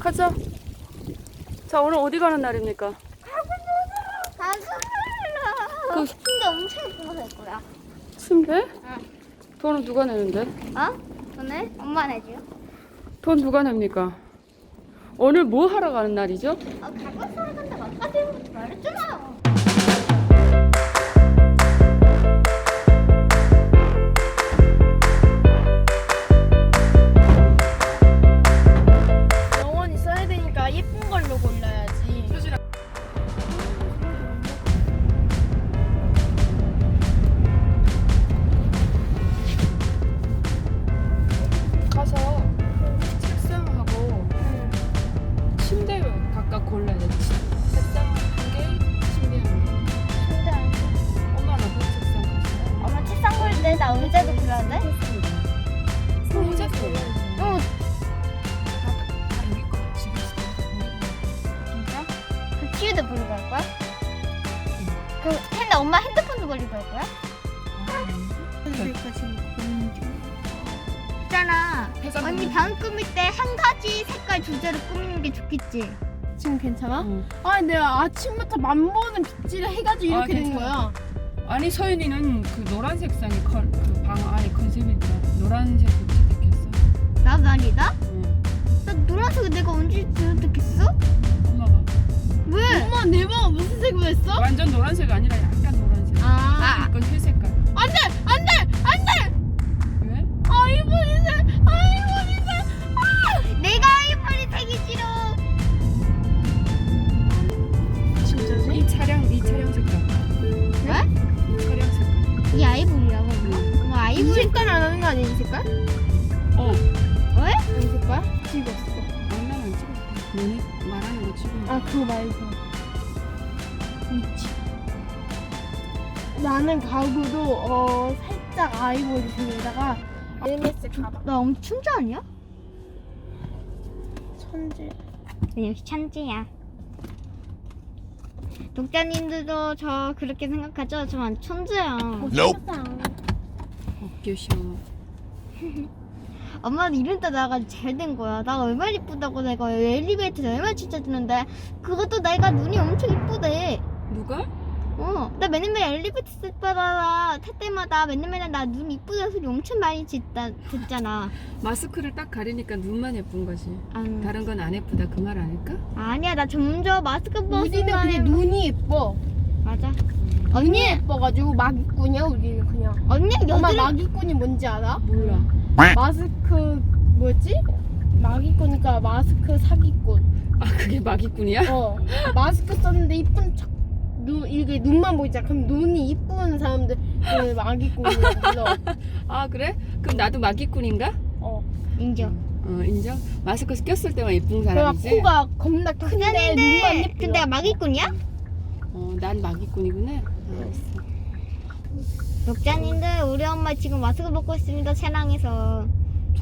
가자. 자, 오늘 어디 가는 날입니까? 가슴을 그- 근데 엄청 예쁜 거살 거야. 침대? 돈은 누가 내는데? 어? 오늘 엄마 내줘. 돈 누가 냅니까? 오늘 뭐 하러 가는 날이죠? 아, 가고 사러 간다고 아까 전부터 말했잖아. 걸로 골라야지. 가서 책상하고 침대 각각 골라야 돼. 책상 한 개, 침대 한 개. 엄마는 어떤 책상 가세요? 엄마 책상 고를 때나 의자도 골라야 돼? 그 치유도 부르고 갈 거야? 그 핸드 엄마 핸드폰도 걸리고 갈 거야? 있잖아. 회사 언니 방 꾸밀 때 한 가지 색깔 주제로 꾸미는 게 좋겠지. 지금 괜찮아? 응. 아, 내가 아침부터 만보는 빗질을 해가지고 아, 이렇게 된 괜찮아. 거야. 아니 서윤이는 그 노란 색 상이 그방 안에 컨셉이더라. 노란색 립스틱 했어. 나도 아니다? 응. 나 노란색 내가 언제 들었겠어? 왜? 엄마 내 방은 무슨 색으로 했어? 완전 노란색 아니라 약간 노란색. 아. 이건 회색깔. 안 돼! 안 돼! 안 돼! 왜? 아이보리색! 아이보리색! 아! 내가 아이폰이 되기 싫어. 진짜지? 이 차량 이 차량 색깔. 왜? 이 차량 색깔. 이 아이보리라고 엄마? 이 아이보리 색깔 안 하는 거 아니야, 이 색깔? 어. 왜? 이 색깔? 찍었어. 안 찍었어. 너네 거 거. 아, 그거 말고. 미치. 나는 가구도, 어, 살짝 아이보리색에다가, 에르메스 가방. 나 엄청 춘자 아니야? 천재. 역시 천지야. 독자님들도 저 그렇게 생각하죠? 저 완전 천재야. 어깨 시원. 엄마는 이런 데 나가지고 잘 된 거야. 나 얼마나 이쁘다고 내가 엘리베이터에서 얼마나 칭찬했는데 그것도 내가 눈이 엄청 이쁘대. 누가? 어, 나 맨날 맨날 엘리베이터 쓸 때마다 탈 때마다 맨날 맨날 나 눈 이쁘다 소리 엄청 많이 듣다, 듣잖아. 마스크를 딱 가리니까 눈만 예쁜 거지. 아, 다른 건 안 예쁘다 그 말 아닐까? 아니야, 나 점점 마스크 우리는 벗으면 그냥 눈이 예뻐. 맞아. 언니, 예뻐가지고 막이꾼이야, 우리는 그냥. 언니 엄마 여드름 막이꾼이 뭔지 알아? 몰라. 마스크, 뭐였지? 막이꾼이니까 마스크 사기꾼. 아 그게 마기꾼이야? 어. 마스크 썼는데 이쁜 척. 눈, 이게 눈만 보이잖아. 그럼 눈이 이쁜 사람들, 그 막이꾼이라고 불러. 아 그래? 그럼 나도 마기꾼인가? 어. 인정. 어 인정. 마스크 꼈을 때만 예쁜 사람이지. 코가 겁나 큰데 눈만 근데 예쁘 근데 마기꾼이야? 어난 마기꾼이구나. 독자님들 우리 엄마 지금 마스크 벗고 있습니다 차량에서.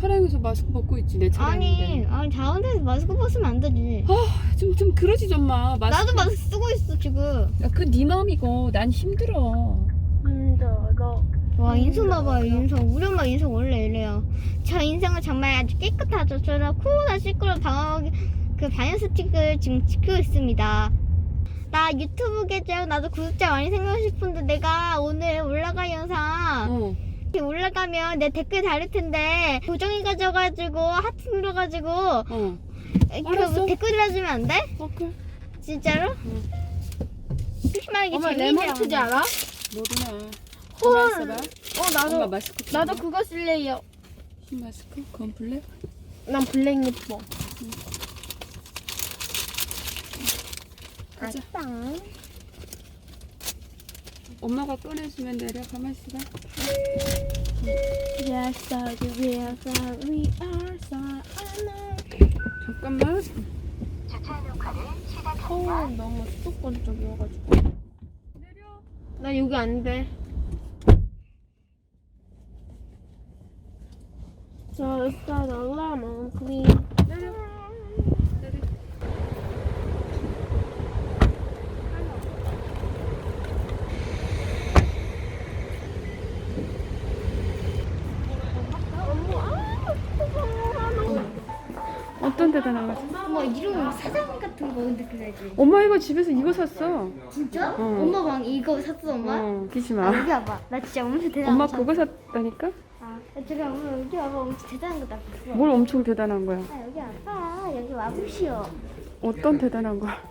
차량에서 마스크 벗고 있지 내 차량인데. 아니, 아니 자운데서 마스크 벗으면 안 되지. 좀좀 그러지 좀 마. 마스크. 나도 마스크 쓰고 있어 지금. 그네 마음이고 난 힘들어. 힘들어. 와 인성 봐봐요 인성. 우리 엄마 인성 원래 이래요. 저 인성은 정말 아주 깨끗하죠. 저는 코로나 시끄러 방어 그 방역 수칙을 지금 지키고 있습니다. 나 유튜브 계정 나도 구독자 많이 생기고 싶은데 내가 오늘 올라갈 영상 어. 이렇게 올라가면 내 댓글 달릴 텐데 고정해가지고 하트 눌러가지고 어. 그 알았어. 댓글 달아주면 안 돼? 오케이. 진짜로? 응. 조심하게 엄마 재미있게 레몬트지 하는 알아? 모르나. 헐. 가만 있어봐. 어 엄마 나도 마스크. 좀 나도 봐. 그거 쓸래요. 흰 마스크? 그건 블랙? 난 블랙 예뻐. 빵. 엄마가 꺼내주면 내려 가만 있어봐. Yes, I do. Yes, I we are so I 잠깐만. 어, 너무 수도권 쪽이어가지고. 나 여기 안 돼. Just a lemon clean. 내려. 내려. 어떤 데 대단한 거지. 엄마 이런 사장 같은 거 근데 그래야지. 엄마 이거 집에서 이거 샀어. 진짜? 어. 엄마 방 이거 샀어 엄마? 어, 웃기지 아, 마. 여기 와봐. 나 진짜 엄청 대단한 엄마 거 그거 샀다니까? 아, 저기 엄마 여기 와봐. 엄청 대단한 거다. 뭘 엄청 대단한 거야? 아, 여기 와봐. 여기 와보시오. 어떤 대단한 거야?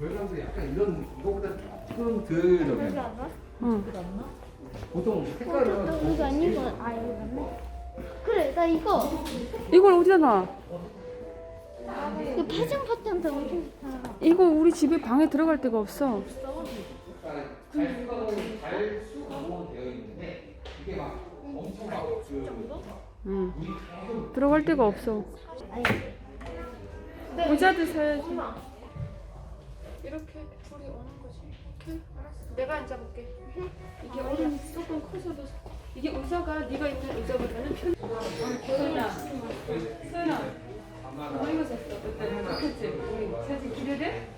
별감도 약간 이런 이거보다 조금 덜 여기 와봐. 응. 보통 어, 색깔은 저, 저, 이거 아닌 거. 아, 여기 맞네. 그래, 나 이거. 이걸 어디다 놔? 이거 파장 파장 더 엄청 좋다. 이거 우리 집에 방에 들어갈 데가 없어. 응. 들어갈 데가 없어. 모자도 사야지. 이렇게 둘이 오는 거지. 오케이, 알았어. 내가 앉아볼게. 이게 얼음 조금 커서도 이게 의자가 네가 있는 의자보다는 편. 소연아, 소연아, 샀어. 그때 좋겠지? 우리 사진 기대돼?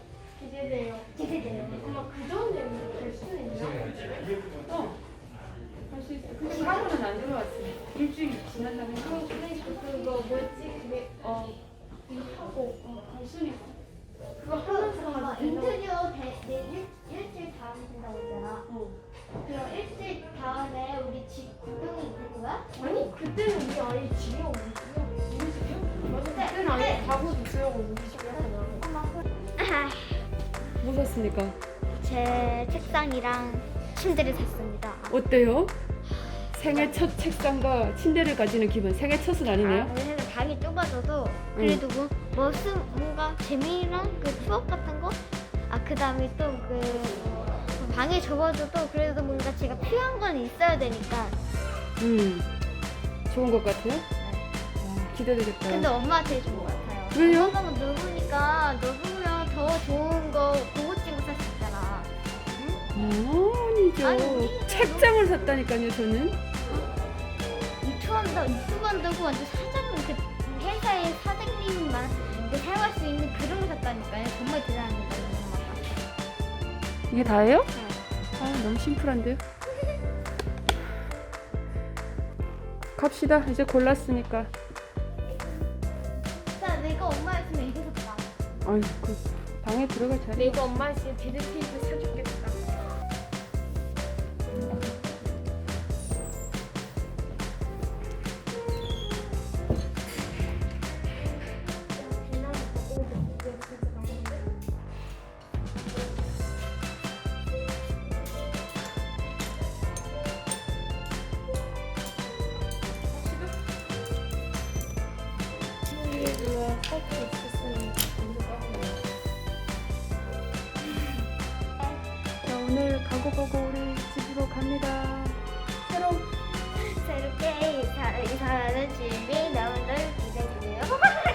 기대돼요. 기대돼요. 엄마 그 전에 될수 있나? 어. 할 수 있어. 근데 가로는 안 들어왔어. 일주일 지난 다음에 가로. 그거 뭐였지? 그게 어. 이거 하고 어, 단순히 그거 그, 하면서 막 인터뷰 대, 내 일, 일주일 다음에 된다고 했잖아. 어. 그럼 일주일 다음에 우리 집 구경이 있는 거야? 아니 그때는 우리 아예 집에? 맞 아 네. 주려고 하잖아 아하, 뭐 샀습니까? 제 책상이랑 침대를 샀습니다. 어때요? 생애 첫 책상과 침대를 가지는 기분. 생애 첫은 아니네요. 아, 왜냐면 방이 좁아져도 그래도 뭐, 뭐 쓰, 뭔가 재미랑 그 추억 같은 거? 아, 그 다음에 또그 방이 좁아져도 그래도 뭔가 제가 필요한 건 있어야 되니까. 음. 좋은 것 같아요? 아, 기대되겠다. 근데 것 같아요. 왜요? 엄마가 넓으니까 넓으면 더 좋은 거 고급진 거 살 수 있잖아. 아니죠. 아니, 책장을 샀다니까요, 저는. 유튜브 한다, 유튜브 한다고 완전 사장, 그 회사의 사장님만 그 사용할 수 있는 그런 거 샀다니까요. 정말 대단합니다, 우리 엄마가. 이게 다예요? 네. 아, 너무 심플한데요? 갑시다. 이제 골랐으니까. 아이, 그 방에 들어갈 자리. 내가 엄마 있으면 데드테이프 사줬겠다 자, 오늘 가고 가고 우리 집으로 갑니다. 새로 새롭게 이사, 이사하는 집이 너무들 기대되네요.